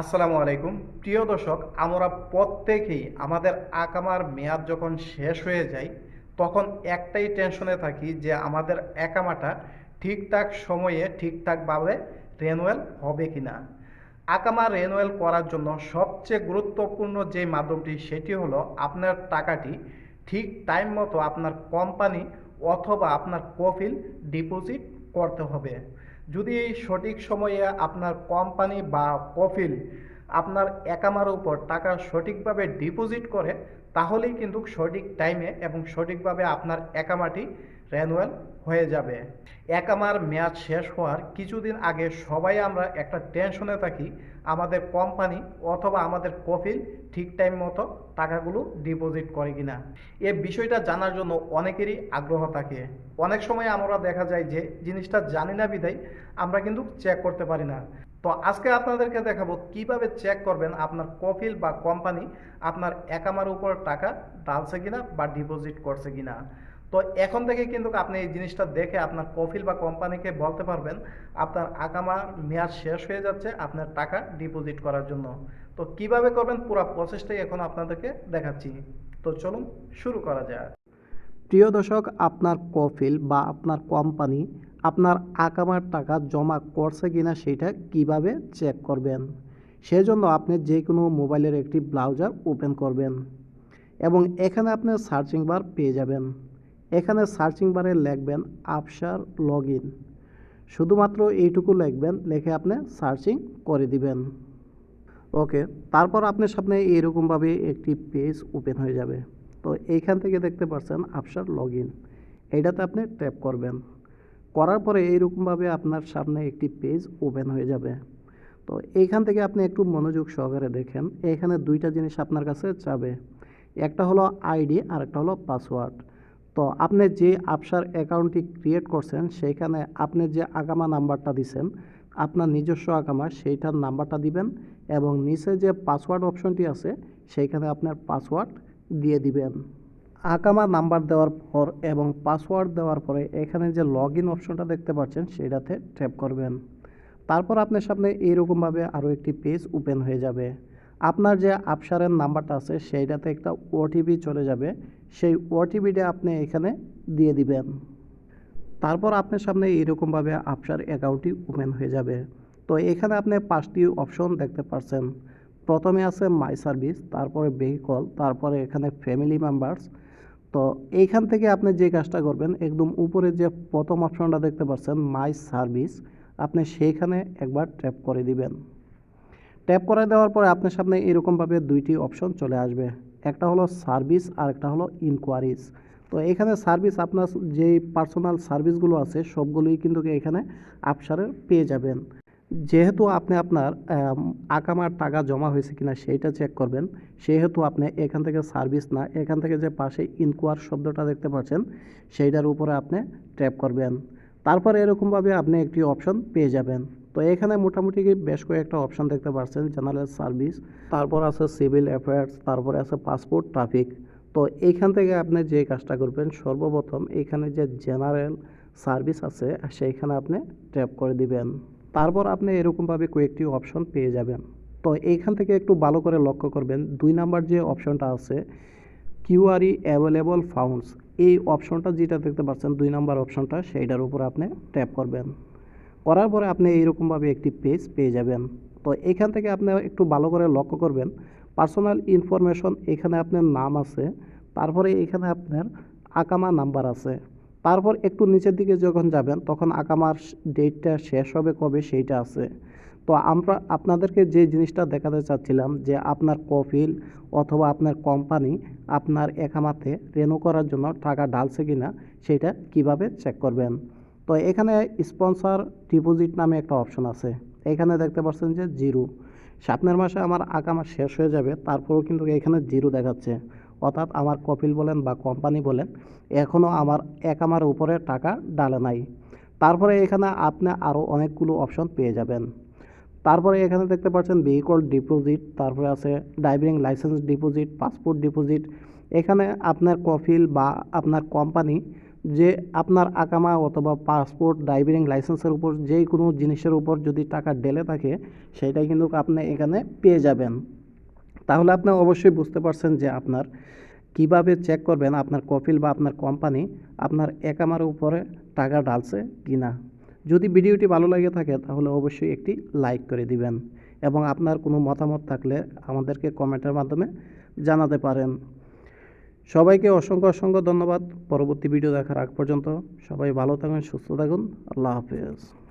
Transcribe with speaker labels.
Speaker 1: আসসালামু আলাইকুম। প্রিয় দর্শক, আমরা প্রত্যেকেই আমাদের আকামার মেয়াদ যখন শেষ হয়ে যায়, তখন একটাই টেনশনে থাকি যে আমাদের একামাটা ঠিকঠাক সময়ে ঠিকঠাকভাবে রেনুয়েল হবে কিনা। আকামা রেনুয়েল করার জন্য সবচেয়ে গুরুত্বপূর্ণ যে মাধ্যমটি, সেটি হলো আপনার টাকাটি ঠিক টাইম মতো আপনার কোম্পানি অথবা আপনার কফিল ডিপোজিট করতে হবে। যদি সঠিক সময়ে আপনার কোম্পানি বা কফিল আপনার একামার উপর টাকা সঠিকভাবে ডিপোজিট করে, তাহলেই কিন্তু সঠিক টাইমে এবং সঠিকভাবে আপনার একামাটি রেনুয়াল হয়ে যাবে। একামার মেয়াদ শেষ হওয়ার কিছুদিন আগে সবাই আমরা একটা টেনশনে থাকি, আমাদের কোম্পানি অথবা আমাদের কফিল ঠিক টাইম মতো টাকাগুলো ডিপোজিট করে কিনা। এ বিষয়টা জানার জন্য অনেকেরই আগ্রহ থাকে। অনেক সময় আমরা দেখা যায় যে জিনিসটা জানি না বিদায় আমরা কিন্তু চেক করতে পারি না। তো আজকে আপনাদেরকে দেখাবো কীভাবে চেক করবেন আপনার কফিল বা কোম্পানি আপনার একামার উপর টাকা ডালছে কিনা বা ডিপোজিট করছে কিনা। তো এখন থেকে কিন্তু আপনি এই জিনিসটা দেখে আপনার কফিল বা কোম্পানিকে বলতে পারবেন, আপনার আকামার মেয়াদ শেষ হয়ে যাচ্ছে, আপনার টাকা ডিপোজিট করার জন্য। তো কীভাবে করবেন? পুরো প্রসেসটাই এখন আপনাদেরকে দেখাচ্ছি। তো চলুন শুরু করা যায়
Speaker 2: প্রিয় দর্শক, আপনার কফিল বা আপনার কোম্পানি আপনার আকামার টাকা জমা করছে কিনা সেটা কীভাবে চেক করবেন? সেজন্য আপনি যে কোনো মোবাইলের একটি ব্রাউজার ওপেন করবেন এবং এখানে আপনি সার্চিং বার পেয়ে যাবেন। এখানে সার্চিং বারে লিখবেন আপসার লগ শুধুমাত্র এইটুকু লিখবেন, লিখে আপনি সার্চিং করে দিবেন। ওকে, তারপর আপনার সামনে এরকমভাবে একটি পেজ ওপেন হয়ে যাবে। তো এইখান থেকে দেখতে পাচ্ছেন আপসার লগ ইন এইটাতে আপনি ট্যাপ করবেন। করার পরে এইরকমভাবে আপনার সামনে একটি পেজ ওপেন হয়ে যাবে। তো এইখান থেকে আপনি একটু মনোযোগ সহকারে দেখেন, এখানে দুইটা জিনিস আপনার কাছে যাবে। একটা হলো আইডি আর একটা হলো পাসওয়ার্ড তো আপনি যে আপসার অ্যাকাউন্টটি ক্রিয়েট করছেন, সেইখানে আপনি যে আগামা নাম্বারটা দিছেন, আপনার নিজস্ব আগামা, সেইটার নাম্বারটা দিবেন এবং নিচে যে পাসওয়ার্ড অপশনটি আছে, সেইখানে আপনার পাসওয়ার্ড দিয়ে দিবেন। আকামা নাম্বার দেওয়ার পর এবং পাসওয়ার্ড দেওয়ার পরে এখানে যে লগ ইন অপশনটা দেখতে পাচ্ছেন সেটাতে ট্যাপ করবেন। তারপর আপনার সামনে এইরকমভাবে আরও একটি পেজ ওপেন হয়ে যাবে। আপনার যে আপসারের নাম্বারটা আছে, সেইটাতে একটা ওটিপি চলে যাবে। সেই ওটিপিটা আপনি এখানে দিয়ে দিবেন। তারপর আপনার সামনে এইরকমভাবে আপসার অ্যাকাউন্টটি ওপেন হয়ে যাবে। তো এখানে আপনি পাঁচটি অপশন দেখতে পাচ্ছেন প্রথমে আছে মাই সার্ভিস তারপরে ভেহিকল তারপরে এখানে ফ্যামিলি মেম্বার্স তো এইখান থেকে আপনি যে কাজটা করবেন, একদম উপরে যে প্রথম অপশনটা দেখতে পাচ্ছেন মাই সার্ভিস আপনি সেইখানে একবার ট্যাপ করে দিবেন। ট্যাপ করে দেওয়ার পরে আপনার সামনে এরকমভাবে দুইটি অপশন চলে আসবে। একটা হলো সার্ভিস আর একটা হলো ইনকোয়ারিজ তো এখানে সার্ভিস আপনার যেই পার্সোনাল সার্ভিসগুলো আছে, সবগুলোই কিন্তু এখানে আপসারে পেয়ে যাবেন। যেহেতু আপনি আপনার আকামার টাকা জমা হয়েছে কিনা সেইটা চেক করবেন। সেহেতু আপনি এখান থেকে সার্ভিস না, এখান থেকে যে পাশে ইনকোয়ার শব্দটা দেখতে পাচ্ছেন, সেইটার উপরে আপনি ট্যাপ করবেন। তারপর এরকমভাবে আপনি একটি অপশন পেয়ে যাবেন। তো এখানে মোটামুটি বেশ কয়েকটা অপশন দেখতে পাচ্ছেন জেনারেল সার্ভিস তারপর আছে সিভিল অ্যাফেয়ার্স তারপরে আছে পাসপোর্ট ট্রাফিক তো এইখান থেকে আপনি যে কাজটা করবেন, সর্বপ্রথম এখানে যে জেনারেল সার্ভিস আছে, সেইখানে আপনি ট্যাপ করে দিবেন। তারপর আপনি এরকমভাবে কয়েকটি অপশন পেয়ে যাবেন। তো এইখান থেকে একটু ভালো করে লক্ষ্য করবেন, দুই নাম্বার যে অপশনটা আছে কিউআরই অ্যাভেলেবল ফাউন্ডস এই অপশনটা যেটা দেখতে পাচ্ছেন, দুই নাম্বার অপশনটা সেইটার উপর আপনি ট্যাপ করবেন। করার পরে আপনি এইরকমভাবে একটি পেজ পেয়ে যাবেন। তো এখান থেকে আপনি একটু ভালো করে লক্ষ্য করবেন। পার্সোনাল ইনফরমেশন এখানে আপনার নাম আছে, তারপরে এখানে আপনার আকামা নাম্বার আছে। তারপর একটু নিচের দিকে যখন যাবেন, তখন আকামার ডেটটা শেষ হবে কবে সেইটা আছে। তো আমরা আপনাদেরকে যে জিনিসটা দেখাতে চাচ্ছিলাম, যে আপনার কফিল অথবা আপনার কোম্পানি আপনার একামাতে রেনু করার জন্য টাকা ঢালছে কিনা, সেটা কীভাবে চেক করবেন? তো এখানে স্পন্সর ডিপোজিট নামে একটা অপশন আছে। এখানে দেখতে পাচ্ছেন যে জিরো। সামনের মাসে আমার আকামা শেষ হয়ে যাবে, তারপরেও কিন্তু এখানে জিরো দেখাচ্ছে। অর্থাৎ আমার কপিল বলেন বা কোম্পানি বলেন এখনও আমার একামার উপরে টাকা ডালে নাই। তারপরে এখানে আপনি আরও অনেকগুলো অপশন পেয়ে যাবেন। তারপরে এখানে দেখতে পাচ্ছেন ভেহিকল ডিপোজিট তারপরে আছে driving licence deposit passport deposit এখানে আপনার কফিল বা আপনার কোম্পানি যে আপনার আকামা অথবা পাসপোর্ট, ড্রাইভিং লাইসেন্সের উপর যে কোনো জিনিসের উপর যদি টাকা ডেলে থাকে, সেটাই কিন্তু আপনি এখানে পেয়ে যাবেন। তাহলে আপনি অবশ্যই বুঝতে পারছেন যে আপনার কীভাবে চেক করবেন আপনার কফিল বা আপনার কোম্পানি আপনার একামার উপরে টাকা ডালছে কি না যদি ভিডিওটি ভালো লাগে থাকে, তাহলে অবশ্যই একটি লাইক করে দিবেন এবং আপনার কোনো মতামত থাকলে আমাদেরকে কমেন্টের মাধ্যমে জানাতে পারেন। সবাইকে অসংখ্য অসংখ্য ধন্যবাদ। পরবর্তী ভিডিও দেখার আগ পর্যন্ত সবাই ভালো থাকুন, সুস্থ থাকুন। আল্লাহ হাফেজ।